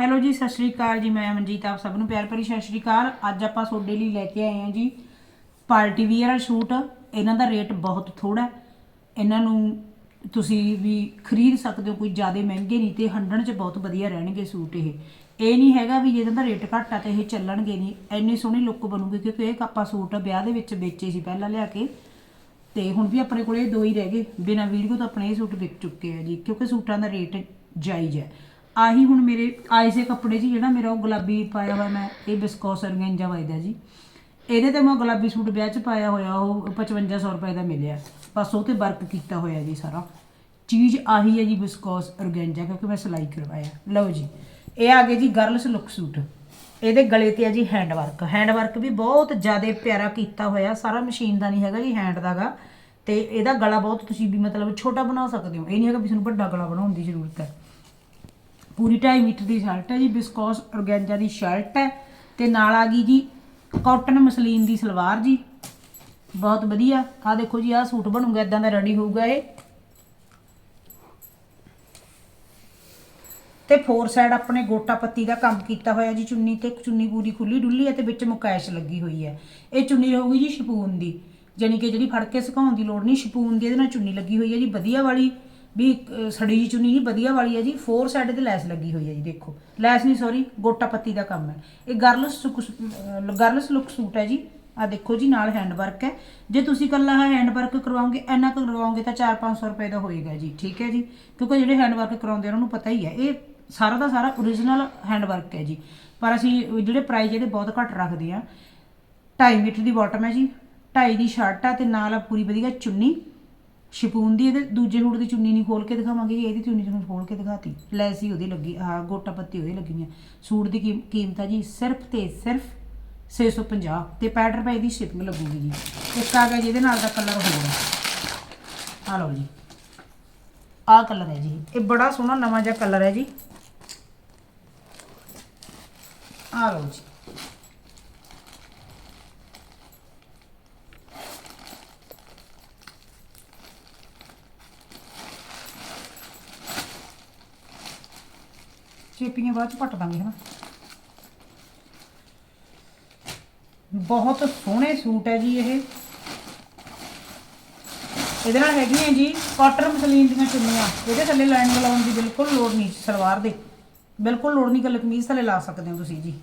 Hello ਜੀ, ਸਤਿ ਸ਼੍ਰੀ ਅਕਾਲ ਜੀ। ਮੈਂ ਮਨਜੀਤ ਆਪ ਸਭ ਨੂੰ ਪਿਆਰ ਭਰੀ ਸਤਿ ਸ਼੍ਰੀ ਅਕਾਲ। ਅੱਜ ਆਪਾਂ ਤੁਹਾਡੇ ਲਈ ਲੈ ਕੇ ਆਏ ਹਾਂ ਜੀ ਪਾਰਟੀ ਵੀਅਰ ਸੂਟ। ਇਹਨਾਂ ਦਾ ਰੇਟ ਬਹੁਤ ਥੋੜਾ ਇਹਨਾਂ ਨੂੰ ਤੁਸੀਂ ਵੀ ਖਰੀਦ ਸਕਦੇ ਹੋ ਕੋਈ ਜ਼ਿਆਦਾ ਮਹਿੰਗੇ ਨਹੀਂ ਤੇ ਹੰਡਣ 'ਚ ਬਹੁਤ ਵਧੀਆ ਰਹਿਣਗੇ ਸੂਟ ਇਹ। ਇਹ ਨਹੀਂ ਹੈਗਾ ਵੀ ਜੇ ਇਹਨਾਂ ਦਾ ਰੇਟ ਘੱਟ ਆ ਤੇ ਇਹ ਚੱਲਣਗੇ ਨਹੀਂ। ਇੰਨੀ ਸੋਹਣੀ ਲੁੱਕ ਬਣੂਗੀ ਕਿਉਂਕਿ ਇਹ ਆਪਾਂ ਸੂਟ ਵਿਆਹ ਦੇ ਵਿੱਚ ਵੇਚੇ ਸੀ ਪਹਿਲਾਂ ਲਿਆ ਕੇ। ਤੇ ਹੁਣ ਵੀ ਆਪਣੇ ਕੋਲੇ ਇਹ ਦੋ ਹੀ ਰਹਿ ਗਏ। ਬਿਨਾ ਵੀਡੀਓ ਤੋਂ ਆਪਣੇ ਇਹ ਸੂਟ ਵਿਕ ਚੁੱਕੇ ਆ ਜੀ, ਕਿਉਂਕਿ ਸੂਟਾਂ ਦਾ ਰੇਟ ਜਾਇਜ਼ ਹੈ। ਆਹੀ ਹੁਣ ਮੇਰੇ ਆਏ ਸੇ ਕੱਪੜੇ 'ਚ ਜਿਹੜਾ ਮੇਰਾ ਉਹ ਗੁਲਾਬੀ ਪਾਇਆ ਹੋਇਆ ਮੈਂ, ਇਹ ਬਿਸਕੋਸ ਅਰਗੈਂਜਾ ਵਾਇਦਾ ਜੀ। ਇਹਦੇ ਤੇ ਮੈਂ ਗੁਲਾਬੀ ਸੂਟ ਵਿਆਹ 'ਚ ਪਾਇਆ ਹੋਇਆ, ਉਹ 5500 ਰੁਪਏ ਦਾ ਮਿਲਿਆ। ਬਸ ਉਹ ਤੇ ਵਰਕ ਕੀਤਾ ਹੋਇਆ ਜੀ ਸਾਰਾ। ਚੀਜ਼ ਆਹੀ ਹੈ ਜੀ ਬਿਸਕੋਸ ਔਰਗੈਂਜਾ ਕਿਉਂਕਿ ਮੈਂ ਸਿਲਾਈ ਕਰਵਾਇਆ। ਲਓ ਜੀ, ਇਹ ਆ ਗਏ ਜੀ ਗਰਲਸ ਲੁੱਕ ਸੂਟ ਇਹਦੇ ਗਲੇ ਤੇ ਆ ਜੀ ਹੈਂਡ ਵਰਕ ਹੈਂਡ ਵਰਕ ਵੀ ਬਹੁਤ ਜ਼ਿਆਦਾ ਪਿਆਰਾ ਕੀਤਾ ਹੋਇਆ। ਸਾਰਾ ਮਸ਼ੀਨ ਦਾ ਨਹੀਂ ਹੈਗਾ ਜੀ ਹੈਂਡ ਦਾਗਾ ਤੇ ਇਹਦਾ ਗਲਾ ਬਹੁਤ ਤੁਸੀਂ ਵੀ ਮਤਲਬ ਛੋਟਾ ਬਣਾ ਸਕਦੇ ਹੋ। ਇਹ ਨਹੀਂ ਹੈਗਾ ਵੀ ਤੁਹਾਨੂੰ ਵੱਡਾ ਗਲਾ ਬਣਾਉਣ ਦੀ ਜ਼ਰੂਰਤ ਹੈ। ਪੂਰੀ 2.5 ਮੀਟਰ ਦੀ ਸ਼ਰਟ ਹੈ ਜੀ ਬਿਸਕੋਸ ਔਰਗੈਂਜਾ ਦੀ ਸ਼ਰਟ ਹੈ ਤੇ ਨਾਲ ਆ ਗਈ ਜੀ ਕਾਟਨ ਮਸਲੀਨ ਦੀ ਸਲਵਾਰ ਜੀ। ਬਹੁਤ ਵਧੀਆ। ਆ ਦੇਖੋ ਜੀ, ਆਹ ਸੂਟ ਬਣੂਗਾ ਇਦਾਂ ਦਾ ਰੈਡੀ ਹੋਊਗਾ ਇਹ। ਤੇ ਫੋਰ ਸਾਈਡ ਆਪਣੇ ਗੋਟਾ ਪੱਤੀ ਦਾ ਕੰਮ ਕੀਤਾ ਹੋਇਆ ਜੀ, ਚੁੰਨੀ ਤੇ ਚੁੰਨੀ ਪੂਰੀ ਖੁੱਲੀ ਡੁੱਲੀ ਹੈ ਤੇ ਵਿੱਚ ਮੁਕੈਸ਼ ਲੱਗੀ ਹੋਈ ਹੈ। ਇਹ ਚੁੰਨੀ ਹੋਊਗੀ ਜੀ, ਸ਼ਪੂਨ ਦੀ। ਜਾਣੀ ਕਿ ਜਿਹੜੀ ਫੜ ਕੇ ਸੁਕਾਉਣ ਦੀ ਲੋੜ ਨਹੀਂ, ਸ਼ਪੂਨ ਦੀ ਇਹਦੇ ਨਾਲ ਚੁੰਨੀ ਲੱਗੀ ਹੋਈ ਹੈ ਜੀ, ਵਧੀਆ ਵਾਲੀ। ਵੀ ਅਹ, ਸੜੀ ਜੀ ਚੁੰਨੀ ਨਹੀਂ ਵਧੀਆ ਵਾਲੀ ਹੈ ਜੀ। ਫੋਰ ਸਾਈਡ ਤੇ ਲੈਸ ਲੱਗੀ ਹੋਈ ਹੈ ਜੀ ਦੇਖੋ। ਲੈਸ ਨਹੀਂ ਸੌਰੀ ਗੋਟਾ ਪੱਤੀ ਦਾ ਕੰਮ ਹੈ। ਇਹ ਗਰਲਸ ਗਰਲਸ ਲੁੱਕ ਸੂਟ ਹੈ ਜੀ। ਆ ਦੇਖੋ ਜੀ ਨਾਲ ਹੈਂਡ ਵਰਕ ਹੈ। ਜੇ ਤੁਸੀਂ ਕੱਲਾ ਹੈਂਡ ਵਰਕ ਕਰਵਾਓਗੇ ਇੰਨਾ ਕੁ ਕਰਵਾਓਗੇ ਤਾਂ 4-500 ਰੁਪਏ ਦਾ ਹੋਏਗਾ ਜੀ ਠੀਕ ਹੈ ਜੀ? ਕਿਉਂਕਿ ਜਿਹੜੇ ਹੈਂਡ ਵਰਕ ਕਰਾਉਂਦੇ ਉਹਨਾਂ ਨੂੰ ਪਤਾ ਹੀ ਹੈ। ਇਹ ਸਾਰਾ ਦਾ ਸਾਰਾ origignal ਹੈਂਡ ਵਰਕ ਹੈ ਜੀ। ਪਰ ਅਸੀਂ ਜਿਹੜੇ ਪ੍ਰਾਈਸ ਇਹਦੇ ਬਹੁਤ ਘੱਟ ਰੱਖਦੇ ਆ 2.5 ਮੀਟਰ ਦੀ ਬਾਟਮ ਹੈ ਜੀ। 2.5 ਦੀ ਸ਼ਰਟ ਆ ਤੇ ਨਾਲ ਆ ਪੂਰੀ ਵਧੀਆ ਚੁੰਨੀ। ਸ਼ਿਪੂਨ ਦੀ ਇਹਦੇ ਦੂਜੇ ਸੂਟ ਦੀ ਚੁੰਨੀ ਨਹੀਂ ਖੋਲ ਕੇ ਦਿਖਾਵਾਂਗੇ ਜੀ ਇਹਦੀ ਚੁੰਨੀ ਤੁਹਾਨੂੰ ਖੋਲ ਕੇ ਦਿਖਾਤੀ। ਲੈਸ ਹੀ ਉਹਦੀ ਲੱਗੀ ਆ ਗੋਟਾ ਪੱਤੀ ਉਹਦੀ ਲੱਗੀ ਹੈ ਸੂਟ ਦੀ ਕੀਮ- ਕੀਮਤ ਹੈ ਜੀ ਸਿਰਫ ਤੇ ਸਿਰਫ 650 ਤੇ 65 ਰੁਪਏ ਦੀ ਸ਼ਿਪਿੰਗ ਲੱਗੂਗੀ ਜੀ। ਇੱਕ ਆ ਗਿਆ ਜਿਹਦੇ ਨਾਲ ਦਾ ਕਲਰ ਹੋਰ ਆ। ਲਓ ਜੀ। ਆਹ ਕਲਰ ਹੈ ਜੀ। ਇਹ ਬੜਾ ਸੋਹਣਾ ਨਵਾਂ ਜਿਹਾ ਕਲਰ ਹੈ ਜੀ। ਆ ਲਓ ਜੀ। ਚੇਪੀਆਂ ਬਾਅਦ ਚ ਪੱਟ ਦਾਂਗੇ, ਹਨਾ? ਬਹੁਤ ਸੋਹਣੇ ਸੂਟ ਹੈ ਜੀ ਇਹ। ਇਹਦੇ ਨਾਲ ਹੈਗੀਆਂ ਜੀ ਕਾਟਨ ਮਸਲੀਨ ਦੀਆਂ ਚੁੰਨੀਆਂ। ਇਹਦੇ ਥੱਲੇ ਲਾਈਨ ਲਾਉਣ ਦੀ ਬਿਲਕੁਲ ਲੋੜ ਨਹੀਂ ਸਲਵਾਰ ਦੇ। ਬਿਲਕੁਲ ਲੋੜ ਨਹੀਂ ਕਿ ਕਮੀਜ਼ ਥੱਲੇ ਲਾ ਸਕਦੇ ਹੋ ਤੁਸੀਂ ਜੀ।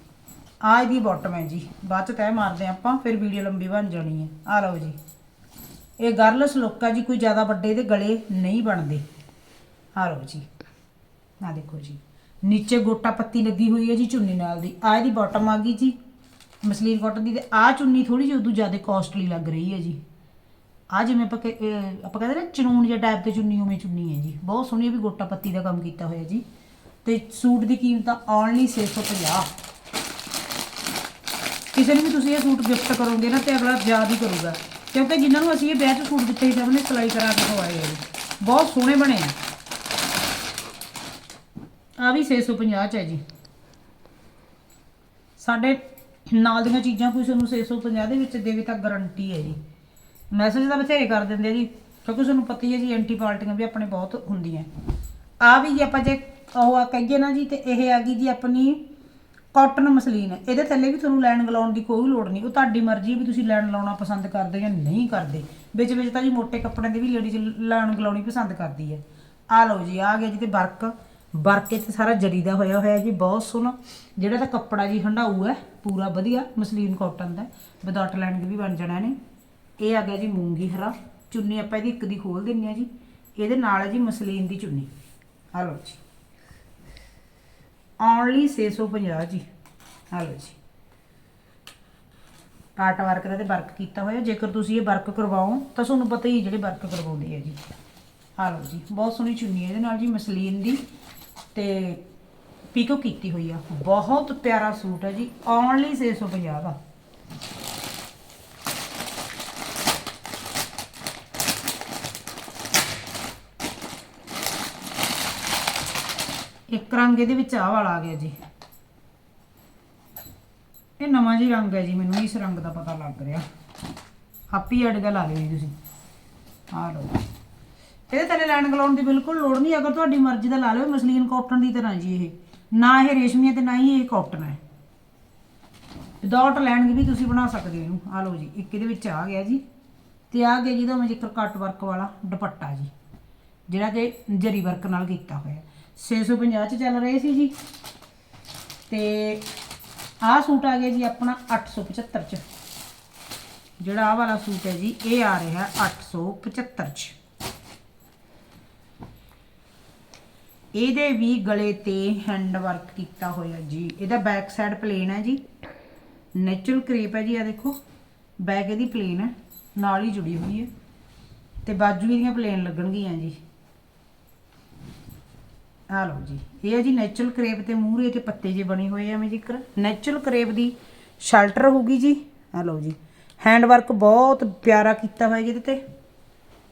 ਆਹ ਇਹਦੀ ਬਾਟਮ ਹੈ ਜੀ। ਬਾਅਦ ਚ ਤੈਅ ਮਾਰਦੇ ਹਾਂ ਆਪਾਂ, ਫਿਰ ਵੀਡੀਓ ਲੰਬੀ ਬਣ ਜਾਣੀ ਹੈ। ਆ ਲਓ ਜੀ। ਇਹ ਗਰਲਸ ਲੁੱਕ ਆ ਜੀ, ਕੋਈ ਜ਼ਿਆਦਾ ਵੱਡੇ ਦੇ ਗਲੇ ਨਹੀਂ ਬਣਦੇ। ਆ ਲਓ ਜੀ। ਆ ਦੇਖੋ ਜੀ। ਨੀਚੇ ਗੋਟਾ ਪੱਤੀ ਲੱਗੀ ਹੋਈ ਹੈ ਜੀ ਚੁੰਨੀ ਨਾਲ ਦੀ। ਆ ਇਹਦੀ ਬਾਟਮ ਆ ਗਈ ਜੀ, ਮਸਲੀਨ ਕਾਟਨ ਦੀ। ਤੇ ਆ ਚੁੰਨੀ ਥੋੜੀ ਜਿਹੀ ਉਦੋਂ ਜ਼ਿਆਦਾ ਕਾਸਟਲੀ ਲੱਗ ਰਹੀ ਹੈ ਜੀ। ਆ ਜਿਵੇਂ ਆਪਾਂ ਕਹਿ- ਆਪਾਂ ਕਹਿੰਦੇ ਨਾ ਚਨੂਨ ਜਿਹਾ ਟਾਈਪ ਤੇ ਚੁੰਨੀ ਉਵੇਂ ਚੁੰਨੀ ਹੈ ਜੀ। ਬਹੁਤ ਸੋਹਣੀ ਵੀ ਗੋਟਾ ਪੱਤੀ ਦਾ ਕੰਮ ਕੀਤਾ ਹੋਇਆ ਜੀ। ਤੇ ਸੂਟ ਦੀ ਕੀਮਤ ਆ ਓਨਲੀ 650 ਕਿਸੇ ਨੂੰ ਵੀ ਤੁਸੀਂ ਇਹ ਸੂਟ ਗਿਫਟ ਕਰੋਗੇ ਨਾ ਤੇ ਅਗਲਾ ਯਾਦ ਹੀ ਕਰੂਗਾ। ਕਿਉਂਕਿ ਜਿਨ੍ਹਾਂ ਨੂੰ ਅਸੀਂ ਇਹ ਵਿਆਹ 'ਚ ਸੂਟ ਦਿੱਤੇ ਸੀ ਸਭ ਨੇ ਸਿਲਾਈ ਕਰਾ ਕੇ ਖਵਾਏ ਆ ਜੀ। ਬਹੁਤ ਸੋਹਣੇ ਬਣੇ ਆ। ਆ ਵੀ 650 ਚ ਹੈ ਜੀ। ਸਾਡੇ ਨਾਲ ਦੀਆਂ ਚੀਜ਼ਾਂ ਕੋਈ ਤੁਹਾਨੂੰ 650 ਦੇ ਵਿੱਚ ਦੇਵੇ ਤਾਂ ਗਾਰੰਟੀ ਹੈ ਜੀ। ਮੈਸੇਜ ਤਾਂ ਬਥੇਰੇ ਕਰ ਦਿੰਦੇ ਜੀ, ਕਿਉਂਕਿ ਤੁਹਾਨੂੰ ਪਤਾ ਹੀ ਹੈ ਜੀ ਐਂਟੀ ਪਾਰਟੀਆਂ ਵੀ ਆਪਣੇ ਬਹੁਤ ਹੁੰਦੀਆਂ। ਆ ਵੀ ਜੇ ਆਪਾਂ ਜੇ ਉਹ ਆ ਕਹੀਏ ਨਾ ਜੀ, ਤੇ ਇਹ ਆ ਗਈ ਜੀ ਆਪਣੀ ਕਾਟਨ ਮਸਲੀਨ ਇਹਦੇ ਥੱਲੇ ਵੀ ਤੁਹਾਨੂੰ ਲਾਈਨ ਗਲਾਉਣ ਦੀ ਕੋਈ ਲੋੜ ਨਹੀਂ। ਉਹ ਤੁਹਾਡੀ ਮਰਜ਼ੀ ਵੀ ਤੁਸੀਂ ਲਾਈਨ ਲਾਉਣਾ ਪਸੰਦ ਕਰਦੇ ਜਾਂ ਨਹੀਂ ਕਰਦੇ। ਵਿੱਚ ਵਿੱਚ ਤਾਂ ਜੀ ਮੋٹے ਕੱਪੜਿਆਂ ਦੇ ਵੀ ਲੇਡੀਜ਼ ਲਾਈਨ ਗਲਾਉਣੀ ਪਸੰਦ ਕਰਦੀ ਹੈ। ਆ ਲਓ ਜੀ, ਆ ਗਿਆ ਜੀ ਤੇ ਵਰਕ। ਵਰਕ ਤੇ ਸਾਰਾ ਜਰੀ ਦਾ ਹੋਇਆ ਹੋਇਆ ਜੀ, ਬਹੁਤ ਸੋਹਣਾ। ਜਿਹੜਾ ਤਾਂ ਕੱਪੜਾ ਜੀ ਹੰਡਾਊ ਹੈ, ਪੂਰਾ ਵਧੀਆ, ਮਸਲੀਨ ਕਾਟਨ ਦਾ ਵਿਦਆਊਟ ਲਾਈਨਿੰਗ ਵੀ ਬਣ ਜਾਣਾ ਨੇ ਇਹ ਆ ਗਿਆ ਜੀ ਮੂੰਗੀ ਹਰਾ। ਚੁੰਨੀ ਆਪਾਂ ਇਹਦੀ ਇੱਕ ਦੀ ਖੋਲ ਦਿੰਨੇ ਆ ਜੀ। ਇਹਦੇ ਨਾਲ ਹੈ ਜੀ ਮਸਲੀਨ ਦੀ ਚੁੰਨੀ। ਆ ਲਓ ਜੀ। ਓਨਲੀ 650 ਜੀ। ਆ ਲਓ ਜੀ। ਕਾਟ ਵਰਕ ਦਾ ਤੇ ਵਰਕ ਕੀਤਾ ਹੋਇਆ। ਜੇਕਰ ਤੁਸੀਂ ਇਹ ਵਰਕ ਕਰਵਾਓ, ਤਾਂ ਤੁਹਾਨੂੰ ਪਤਾ ਹੀ ਜਿਹੜੇ ਵਰਕ ਕਰਵਾਉਂਦੇ ਆ ਜੀ। ਆ ਲਓ ਜੀ। ਬਹੁਤ ਸੋਹਣੀ ਚੁੰਨੀ ਹੈ ਇਹਦੇ ਨਾਲ ਜੀ, ਮਸਲੀਨ ਦੀ। ਤੇ ਪੀਕੋ ਕੀਤੀ ਹੋਈ ਆ। ਬਹੁਤ ਪਿਆਰਾ ਸੂਟ ਹੈ ਜੀ। ਓਨਲੀ 650 ਦਾ। ਇੱਕ ਰੰਗ ਇਹਦੇ ਵਿੱਚ ਆਹ ਵਾਲਾ ਆ ਗਿਆ ਜੀ। ਇਹ ਨਵਾਂ ਜੀ ਰੰਗ ਹੈ ਜੀ, ਮੈਨੂੰ ਇਸ ਰੰਗ ਦਾ ਪਤਾ ਲੱਗ ਰਿਹਾ। ਹਾਪੀ ਐਡ ਦਾ ਲਾ ਲਿਓ ਜੀ ਤੁਸੀਂ। ਆ ਲਓ। ਇਹਦੇ ਥੱਲੇ ਲਾਈਨ ਗਲਾਉਣ ਦੀ ਬਿਲਕੁਲ ਲੋੜ ਨਹੀਂ, ਅਗਰ ਤੁਹਾਡੀ ਮਰਜ਼ੀ ਦਾ ਲਾ ਲਓ, ਮਸਲੀਨ ਕਾਟਨ ਦੀ ਤਰ੍ਹਾਂ ਜੀ ਇਹ। ਨਾ ਇਹ ਰੇਸ਼ਮੀ ਹੈ ਤੇ ਨਾ ਹੀ ਇਹ ਕਾਟਨ ਹੈ। ਵਿਦਆਊਟ ਲੈਣਗੇ ਵੀ ਤੁਸੀਂ ਬਣਾ ਸਕਦੇ ਹੋ ਇਹਨੂੰ। ਆ ਲਓ ਜੀ, ਇੱਕ ਇਹਦੇ ਵਿੱਚ ਆ ਗਿਆ ਜੀ। ਤੇ ਆ ਗਿਆ ਜਿਹਦਾ ਮੈਂ ਜ਼ਿਕਰ ਕੱਟ ਵਰਕ ਵਾਲਾ ਦੁਪੱਟਾ ਜੀ, ਜਿਹੜਾ ਕਿ ਜਰੀ ਵਰਕ ਨਾਲ ਕੀਤਾ ਹੋਇਆ 650 ਚ ਚੱਲ ਰਹੇ ਸੀ ਜੀ। ਤੇ ਆਹ ਸੂਟ ਆ ਗਿਆ ਜੀ ਆਪਣਾ 875 ਚ। ਜਿਹੜਾ ਆਹ ਵਾਲਾ ਸੂਟ ਹੈ ਜੀ, ਇਹ ਆ ਰਿਹਾ 875 ਚ। ਇਹਦੇ ਵੀ ਗਲੇ ਤੇ ਹੈਂਡ ਵਰਕ ਕੀਤਾ ਹੋਇਆ ਜੀ। ਇਹਦਾ ਬੈਕ ਸਾਈਡ ਪਲੇਨ ਹੈ ਜੀ। ਨੈਚੁਰਲ ਕ੍ਰੇਪ ਹੈ ਜੀ ਆ ਦੇਖੋ। ਬੈਕ ਇਹਦੀ ਪਲੇਨ ਹੈ। ਨਾਲ ਹੀ ਜੁੜੀ ਹੋਈ ਹੈ। ਤੇ ਬਾਜੂ ਇਹਦੀਆਂ ਪਲੇਨ ਲੱਗਣਗੀਆਂ ਜੀ। ਆ ਲਓ ਜੀ। ਇਹ ਹੈ ਜੀ ਨੈਚੁਰਲ ਕਰੇਪ ਤੇ ਮੂਹਰੇ ਤੇ ਪੱਤੇ ਜੇ ਬਣੇ ਹੋਏ ਆ ਜ਼ਿਕਰ ਨੈਚੁਰਲ ਕਰੇਪ ਦੀ ਸ਼ਲਟਰ ਹੋਊਗੀ ਜੀ। ਆ ਲਓ ਜੀ। ਹੈਂਡ ਵਰਕ ਬਹੁਤ ਪਿਆਰਾ ਕੀਤਾ ਹੋਇਆ ਜੀ ਇਹਦੇ ਤੇ।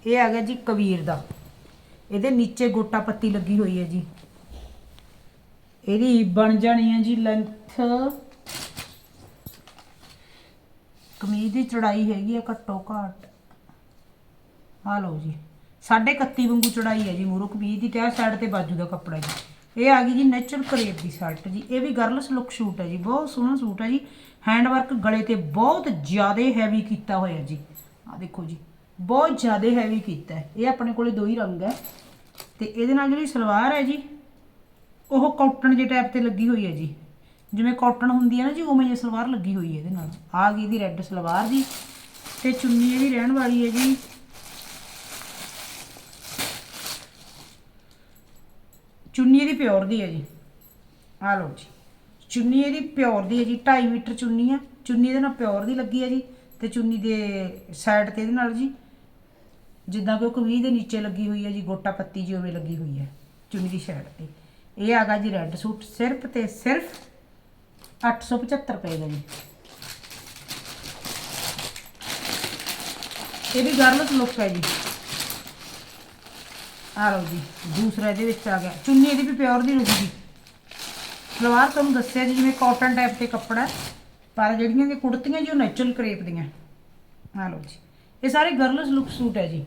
ਇਹ ਆ ਗਿਆ ਜੀ ਕਬੀਰ ਦਾ। ਇਹਦੇ ਨੀਚੇ ਗੋਟਾ ਪੱਤੀ ਲੱਗੀ ਹੋਈ ਹੈ ਜੀ। ਇਹਦੀ ਬਣ ਜਾਣੀ ਹੈ ਜੀ ਲੈਂਥ ਕਮੀਜ਼ ਦੀ ਚੜਾਈ ਹੈਗੀ ਹੈ ਘੱਟੋ ਘੱਟ। ਆ ਲਓ ਜੀ 31 ਵਾਂਗੂ ਚੜਾਈ ਹੈ ਜੀ ਮੂਰੋ ਕਮੀਜ਼ ਦੀ ਤੇ ਆਹ ਸਾਈਡ ਤੇ ਬਾਜੂ ਦਾ ਕੱਪੜਾ ਜੀ। ਇਹ ਆ ਗਈ ਜੀ ਨੈਚੁਰਲ ਕਰੇਪ ਦੀ ਸ਼ਰਟ ਜੀ। ਇਹ ਵੀ ਗਰਲਸ ਲੁੱਕ ਸ਼ੂਟ ਹੈ ਜੀ, ਬਹੁਤ ਸੋਹਣਾ ਸੂਟ ਹੈ ਜੀ। ਹੈਂਡ ਵਰਕ ਗਲੇ ਤੇ ਬਹੁਤ ਜ਼ਿਆਦਾ ਹੈਵੀ ਕੀਤਾ ਹੋਇਆ ਜੀ। ਆ ਦੇਖੋ ਜੀ ਬਹੁਤ ਜ਼ਿਆਦਾ ਹੈਵੀ ਕੀਤਾ ਇਹ ਆਪਣੇ ਕੋਲੇ ਦੋ ਹੀ ਰੰਗ ਹੈ। ਤੇ ਇਹਦੇ ਨਾਲ ਜਿਹੜੀ ਸਲਵਾਰ ਹੈ ਜੀ, ਉਹ ਕਾਟਨ ਜੇ ਟਾਈਪ ਤੇ ਲੱਗੀ ਹੋਈ ਹੈ ਜੀ। ਜਿਵੇਂ ਕਾਟਨ ਹੁੰਦੀ ਹੈ ਨਾ ਜੀ, ਉਵੇਂ ਜੇ ਸਲਵਾਰ ਲੱਗੀ ਹੋਈ ਹੈ ਇਹਦੇ ਨਾਲ। ਆ ਗਈ ਇਹਦੀ ਰੈੱਡ ਸਲਵਾਰ ਜੀ। ਤੇ ਚੁੰਨੀ ਇਹਦੀ ਰਹਿਣ ਵਾਲੀ ਹੈ ਜੀ। ਚੁੰਨੀ ਇਹਦੀ ਪਿਓਰ ਦੀ ਹੈ ਜੀ। ਆ ਲਓ ਜੀ। ਚੁੰਨੀ ਇਹਦੀ ਪਿਓਰ ਦੀ ਹੈ ਜੀ। 2.5 ਮੀਟਰ ਚੁੰਨੀ ਹੈ। ਚੁੰਨੀ ਇਹਦੇ ਨਾਲ ਪਿਓਰ ਦੀ ਲੱਗੀ ਹੈ ਜੀ। ਤੇ ਚੁੰਨੀ ਦੇ ਸਾਈਡ ਤੇ ਇਹਦੇ ਨਾਲ ਜੀ। ਜਿੱਦਾਂ ਕਿ ਉਹ ਕਮੀਜ਼ ਦੇ ਨੀਚੇ ਲੱਗੀ ਹੋਈ ਹੈ ਜੀ, ਗੋਟਾ ਪੱਤੀ ਜੀ ਉਵੇਂ ਲੱਗੀ ਹੋਈ ਹੈ, ਚੁੰਨੀ ਦੀ ਸਾਈਡ ਤੇ। ਇਹ ਆਗਾ ਜੀ ਰੈੱਡ ਸੂਟ ਸਿਰਫ ਤੇ ਸਿਰਫ 875 ਰੁਪਏ ਦਾ ਜੀ। ਇਹ ਵੀ ਗਰਲਸ ਲੁੱਕ ਹੈ ਜੀ। ਆ ਲਓ ਜੀ, ਦੂਸਰਾ ਇਹਦੇ ਵਿੱਚ ਆ ਗਿਆ। ਚੁੰਨੀ ਇਹਦੀ ਵੀ ਪਿਓਰ ਦੀ ਰਹੂਗੀ ਸਲਵਾਰ ਤੁਹਾਨੂੰ ਦੱਸਿਆ ਜੀ, ਜਿਵੇਂ ਕਾਟਨ ਟਾਈਪ ਤੇ ਕੱਪੜਾ ਪਰ ਜਿਹੜੀਆਂ ਕਿ ਕੁੜਤੀਆਂ ਜੀ ਉਹ ਨੈਚੁਰਲ ਕਰੇਪ ਦੀਆਂ। ਆ ਲਓ ਜੀ, ਇਹ ਸਾਰੇ ਗਰਲਸ ਲੁੱਕ ਸੂਟ ਹੈ ਜੀ।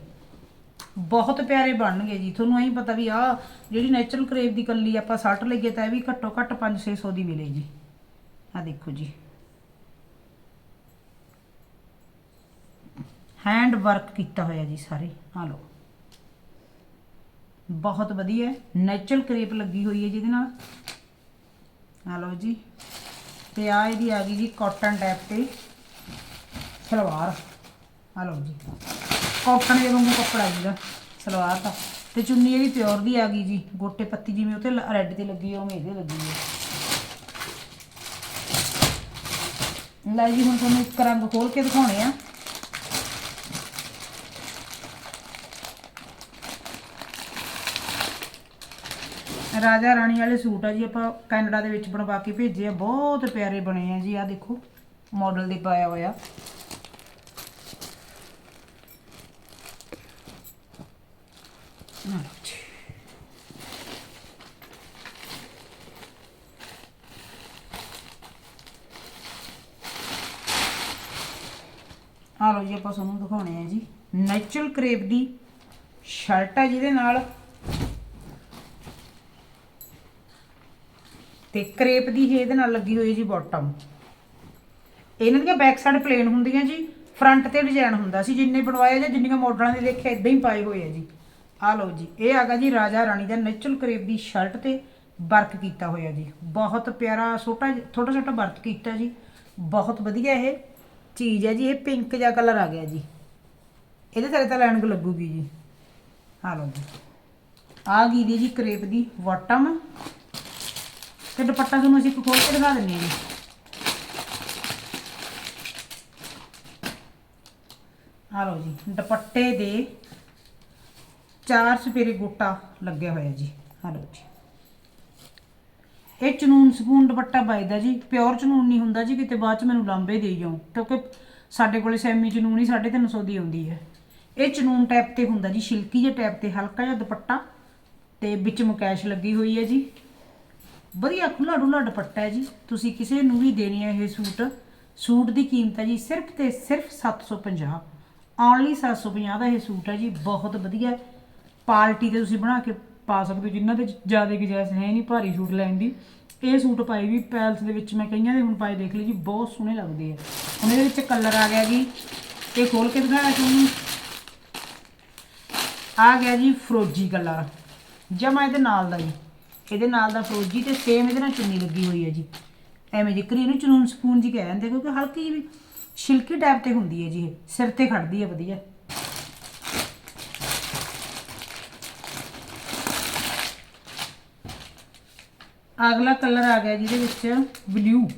ਬਹੁਤ ਪਿਆਰੇ ਬਣਨਗੇ ਜੀ। ਤੁਹਾਨੂੰ ਐਂ ਪਤਾ ਵੀ ਆ ਜਿਹੜੀ ਨੈਚੁਰਲ ਕਰੇਪ ਦੀ ਕੱਲੀ ਆਪਾਂ ਸੱਟ ਲਈਏ ਤਾਂ ਇਹ ਵੀ ਘੱਟੋ ਘੱਟ 5-600 ਦੀ ਮਿਲੇ ਜੀ। ਆ ਦੇਖੋ ਜੀ। ਹੈਂਡ ਵਰਕ ਕੀਤਾ ਹੋਇਆ ਜੀ ਸਾਰੇ। ਆ ਲਓ। ਬਹੁਤ ਵਧੀਆ ਨੈਚੁਰਲ ਕਰੇਪ ਲੱਗੀ ਹੋਈ ਹੈ ਜਿਹਦੇ ਨਾਲ। ਆ ਲਓ ਜੀ। ਤੇ ਆ ਇਹਦੀ ਆ ਗਈ ਜੀ ਕਾਟਨ ਟੈਪ ਤੇ ਸਲਵਾਰ। ਆ ਲਓ ਜੀ। ਕਾਟਨ ਦੇ ਵਾਂਗੂ ਕੱਪੜਾ ਜੀ ਸਲਵਾਰ ਦਾ। ਤੇ ਚੁੰਨੀ ਇਹਦੀ ਪਿਓਰ ਦੀ ਆ ਗਈ ਜੀ, ਗੋਟੇ ਪੱਤੀ ਜਿਵੇਂ ਉੱਤੇ ਰੈੱਡ ਤੇ ਲੱਗੀ ਹੈ ਉਵੇਂ ਇਹਦੇ ਲੱਗੀ ਹੈ ਲੈ ਜੀ, ਹੁਣ ਤੁਹਾਨੂੰ ਇੱਕ ਰੰਗ ਖੋਲ ਕੇ ਦਿਖਾਉਣੇ ਆ। ਰਾਜਾ ਰਾਣੀ ਵਾਲੇ ਸੂਟ ਆ ਜੀ, ਆਪਾਂ ਕੈਨੇਡਾ ਦੇ ਵਿੱਚ ਬਣਵਾ ਕੇ ਭੇਜੇ ਆ, ਬਹੁਤ ਪਿਆਰੇ ਬਣੇ ਆ ਜੀ ਆ ਦੇਖੋ ਮਾਡਲ ਦੇ ਪਾਇਆ ਹੋਇਆ। ਆਹ ਲਓ ਜੀ। ਆਹ ਜੀ ਆਪਾਂ ਤੁਹਾਨੂੰ ਦਿਖਾਉਣੇ ਆ ਜੀ। ਨੈਚੁਰਲ ਕਰੇਪ ਦੀ ਸ਼ਰਟ ਹੈ ਜਿਹਦੇ ਨਾਲ ਤੇ ਕਰੇਪ ਦੀ ਹੀ ਇਹਦੇ ਨਾਲ ਲੱਗੀ ਹੋਈ ਜੀ ਬਾਟਮ ਇਹਨਾਂ ਦੀਆਂ ਬੈਕ ਸਾਈਡ ਪਲੇਨ ਹੁੰਦੀਆਂ ਜੀ ਫਰੰਟ ਤੇ ਡਿਜ਼ਾਈਨ ਹੁੰਦਾ ਸੀ, ਜਿੰਨੇ ਬਣਵਾਏ ਜਾਂ ਜਿੰਨੀਆਂ ਮਾਡਲਾਂ ਦੇ ਦੇਖਿਆ ਇਦਾਂ ਹੀ ਪਾਏ ਹੋਏ ਆ ਜੀ। ਆਹ ਲਓ ਜੀ, ਇਹ ਆਗਾ ਜੀ ਰਾਜਾ ਰਾਣੀ ਦਾ ਨੈਚੁਰਲ ਕਰੇਪ ਦੀ ਸ਼ਰਟ ਤੇ ਵਰਕ ਕੀਤਾ ਹੋਇਆ ਜੀ। ਬਹੁਤ ਪਿਆਰਾ ਛੋਟਾ ਛੋਟਾ ਛੋਟਾ ਵਰਕ ਕੀਤਾ ਜੀ। ਬਹੁਤ ਵਧੀਆ ਇਹ ਚੀਜ਼ ਹੈ ਜੀ, ਇਹ ਪਿੰਕ ਜਿਹਾ ਕਲਰ ਆ ਗਿਆ ਜੀ। ਇਹਦੇ ਥੱਲੇ ਤਾਂ ਲਾਈਨਿੰਗ ਲੱਗੂਗੀ ਜੀ। ਆ ਲਓ ਜੀ। ਆ ਗਈ ਦੀ ਜੀ ਕਰੇਪ ਦੀ ਬਾਟਮ। ਤੇ ਦੁਪੱਟਾ ਤੁਹਾਨੂੰ ਅਸੀਂ ਇੱਕ ਖੋਲ ਕੇ ਦਿਖਾ ਦਿੰਦੇ ਹਾਂ ਜੀ। ਆ ਲਓ ਜੀ, ਦੁਪੱਟੇ ਦੇ ਚਾਰ ਸਪੇਰੇ ਗੋਟਾ ਲੱਗਿਆ ਹੋਇਆ ਜੀ। ਆ ਲਓ ਜੀ। ਇਹ ਚਨੂਨ ਸਕੂਨ ਦੁਪੱਟਾ ਬਾਈਦਾ ਜੀ। ਪਿਓਰ ਚਨੂਨ ਨਹੀਂ ਹੁੰਦਾ ਜੀ, ਕਿਤੇ ਬਾਅਦ ਚ ਮੈਨੂੰ ਲਾਂਬੇ ਦੇ ਜਾਓ। ਕਿਉਂਕਿ ਸਾਡੇ ਕੋਲੇ ਸੈਮੀ ਚਨੂਨ ਹੀ 350 ਦੀ ਆਉਂਦੀ ਹੈ। ਇਹ ਚਨੂਨ ਟਾਈਪ ਤੇ ਹੁੰਦਾ ਜੀ ਸ਼ਿਲਕੀ ਜਿਹੇ ਟਾਈਪ ਤੇ, ਹਲਕਾ ਜਿਹਾ ਦੁਪੱਟਾ ਤੇ ਵਿੱਚ ਮੁਕੈਸ਼ ਲੱਗੀ ਹੋਈ ਹੈ ਜੀ। ਵਧੀਆ ਖੁੱਲਾ ਡੁੱਲਾ ਦੁਪੱਟਾ ਹੈ ਜੀ। ਤੁਸੀਂ ਕਿਸੇ ਨੂੰ ਵੀ ਦੇਣੀ ਹੈ ਇਹ ਸੂਟ ਸੂਟ ਦੀ ਕੀਮਤ ਹੈ ਜੀ ਸਿਰਫ ਤੇ ਸਿਰਫ 750 ਓਨਲੀ 750 ਦਾ ਇਹ ਸੂਟ ਹੈ ਜੀ, ਬਹੁਤ ਵਧੀਆ। ਪਾਰਟੀ ਤੇ ਤੁਸੀਂ ਬਣਾ ਕੇ ਪਾ ਸਕਦੇ ਹੋ, ਜਿਨ੍ਹਾਂ ਦੇ ਜ਼ਿਆਦਾ ਗੁੰਜਾਇਸ਼ ਹੈ ਨਹੀਂ ਭਾਰੀ ਸੂਟ ਲੈਣ ਦੀ। ਇਹ ਸੂਟ ਪਾਏ ਵੀ ਪੈਲਸ ਦੇ ਵਿੱਚ ਮੈਂ ਕਈਆਂ ਦੇ ਹੁਣ ਪਾਏ ਦੇਖ ਲਈ ਜੀ, ਬਹੁਤ ਸੋਹਣੇ ਲੱਗਦੇ ਆ। ਹੁਣ ਇਹਦੇ ਵਿੱਚ ਕਲਰ ਆ ਗਿਆ ਜੀ, ਇਹ ਖੋਲ ਕੇ ਦਿਖਾਇਆ ਤੁਹਾਨੂੰ। ਆ ਗਿਆ ਜੀ ਫਰੋਜੀ ਕਲਰ, ਜਮਾ ਇਹਦੇ ਨਾਲ ਦਾ ਜੀ। ਇਹਦੇ ਨਾਲ ਦਾ ਫਰੋਜੀ ਤੇ ਸੇਮ ਇਹਦੇ ਨਾਲ ਚੁੰਨੀ ਲੱਗੀ ਹੋਈ ਹੈ ਜੀ। ਐਵੇਂ ਜਿਕਰੀ ਇਹਨੂੰ ਚਨੂਨ ਸਪੂਨ ਜੀ ਕਹਿ ਦਿੰਦੇ, ਕਿਉਂਕਿ ਹਲਕੀ ਜਿਹੀ ਵੀ ਛਿਲਕੀ ਟਾਈਪ ਤੇ ਹੁੰਦੀ ਹੈ ਜੀ ਇਹ, ਸਿਰ ਤੇ ਖੜਦੀ ਹੈ ਵਧੀਆ। ਅਗਲਾ ਕਲਰ ਆ ਗਿਆ ਜਿਹਦੇ ਵਿੱਚ ਬਲੂ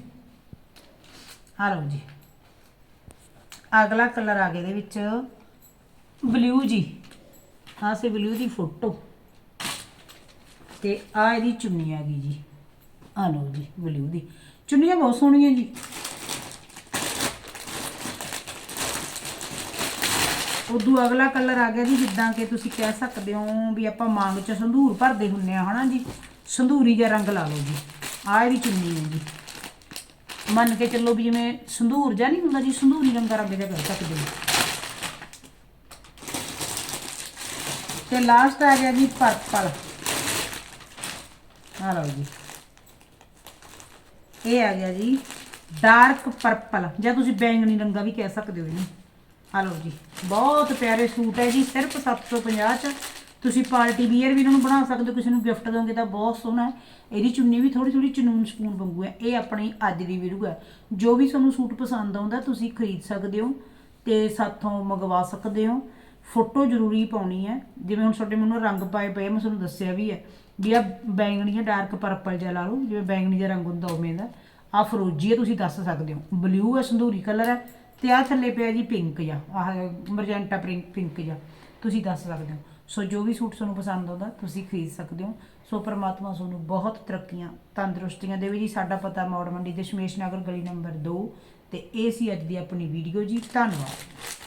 ਆ ਲਓ ਜੀ। ਅਗਲਾ ਕਲਰ ਆ ਗਿਆ ਇਹਦੇ ਵਿੱਚ ਬਲੂ ਜੀ। ਆਹ ਸੇ ਬਲੂ ਦੀ ਫੋਟੋ ਤੇ ਆ ਇਹਦੀ ਚੁੰਨੀ ਆ ਗਈ ਜੀ। ਆ ਲਓ ਜੀ ਬਲੂ ਦੀ। ਚੁੰਨੀਆਂ ਬਹੁਤ ਸੋਹਣੀਆਂ ਜੀ। ਉਦੋਂ ਅਗਲਾ ਕਲਰ ਆ ਗਿਆ ਜੀ, ਜਿੱਦਾਂ ਕਿ ਤੁਸੀਂ ਕਹਿ ਸਕਦੇ ਹੋ ਵੀ ਆਪਾਂ ਮੰਗ ਚ ਸੰਧੂਰ ਭਰਦੇ ਹੁੰਨੇ ਆ, ਹਨਾ ਜੀ? ਸੰਧੂਰੀ ਜਿਹਾ ਰੰਗ ਲਾ ਲਓ ਜੀ ਆ ਇਹਦੀ ਚੁੰਨੀ ਹੈ ਜੀ ਮੰਨ ਕੇ ਚੱਲੋ ਵੀ ਜਿਵੇਂ ਸੰਧੂਰ ਜਿਹਾ ਨਹੀਂ ਹੁੰਦਾ ਜੀ ਸੰਧੂਰੀ ਰੰਗਾ ਰੰਗ ਜਿਹਾ ਕਰ ਸਕਦੇ ਹੋ ਤੇ ਲਾਸਟ ਆ ਗਿਆ ਜੀ ਪਰਪਲ ਆ ਲਓ ਜੀ ਇਹ ਆ ਗਿਆ ਜੀ ਡਾਰਕ ਪਰਪਲ ਜਾਂ ਤੁਸੀਂ ਬੈਂਗਣੀ ਰੰਗਾ ਵੀ ਕਹਿ ਸਕਦੇ ਹੋ ਇਹਨੂੰ ਆ ਲਓ ਜੀ ਬਹੁਤ ਪਿਆਰੇ ਸੂਟ ਹੈ ਜੀ ਸਿਰਫ 750 ਚ ਤੁਸੀਂ ਪਾਰਟੀ ਵੀਅਰ ਵੀ ਇਹਨਾਂ ਨੂੰ ਬਣਾ ਸਕਦੇ ਹੋ, ਕਿਸੇ ਨੂੰ ਗਿਫਟ ਦੋਗੇ ਤਾਂ ਬਹੁਤ ਸੋਹਣਾ ਹੈ। ਇਹਦੀ ਚੁੰਨੀ ਵੀ ਥੋੜੀ ਥੋੜੀ ਚਨੂਨ ਸਕੂਨ ਵਾਂਗੂ ਹੈ। ਇਹ ਆਪਣੀ ਅੱਜ ਦੀ ਵੀਡੀਓ ਹੈ। ਜੋ ਵੀ ਤੁਹਾਨੂੰ ਸੂਟ ਪਸੰਦ ਆਉਂਦਾ, ਤੁਸੀਂ ਖਰੀਦ ਸਕਦੇ ਹੋ ਤੇ ਸਾਥੋਂ ਮੰਗਵਾ ਸਕਦੇ ਹੋ। ਫੋਟੋ ਜ਼ਰੂਰੀ ਪਾਉਣੀ ਹੈ। ਜਿਵੇਂ ਹੁਣ ਤੁਹਾਡੇ ਮੈਨੂੰ ਰੰਗ ਪਾਏ ਪਏ, ਮੈਂ ਤੁਹਾਨੂੰ ਦੱਸਿਆ ਵੀ ਹੈ ਵੀ ਆ ਬੈਂਗਣੀ ਜਾਂ ਡਾਰਕ ਪਰਪਲ ਜਿਹਾ ਲਾ ਲਓ, ਜਿਵੇਂ ਬੈਂਗਣੀ ਦਾ ਰੰਗ ਹੁੰਦਾ ਉਵੇਂ ਦਾ। ਆ ਫਰੋਜੀ ਹੈ, ਤੁਸੀਂ ਦੱਸ ਸਕਦੇ ਹੋ। ਬਲੂ ਹੈ, ਸੰਧੂਰੀ ਕਲਰ ਹੈ ਤੇ ਆ ਥੱਲੇ ਪਿਆ ਜੀ ਪਿੰਕ ਜਾਂ ਆਹ ਮਰਜੈਂਟਾ ਪਿੰਕ ਜਿਹਾ। ਤੁਸੀਂ ਦੱਸ ਸਕਦੇ ਹੋ। ਸੋ ਜੋ ਵੀ ਸੂਟ ਤੁਹਾਨੂੰ ਪਸੰਦ ਆਉਂਦਾ, ਤੁਸੀਂ ਖਰੀਦ ਸਕਦੇ ਹੋ। ਸੋ ਪ੍ਰਮਾਤਮਾ ਤੁਹਾਨੂੰ ਬਹੁਤ ਤਰੱਕੀਆਂ, ਤੰਦਰੁਸਤੀਆਂ ਦੇਵੇ ਜੀ। ਸਾਡਾ ਪਤਾ ਮੌੜ ਮੰਡੀ ਦਸ਼ਮੇਸ਼ ਨਗਰ ਗਲੀ ਨੰਬਰ 2 ਤੇ ਇਹ ਸੀ ਅੱਜ ਦੀ ਆਪਣੀ ਵੀਡੀਓ ਜੀ। ਧੰਨਵਾਦ।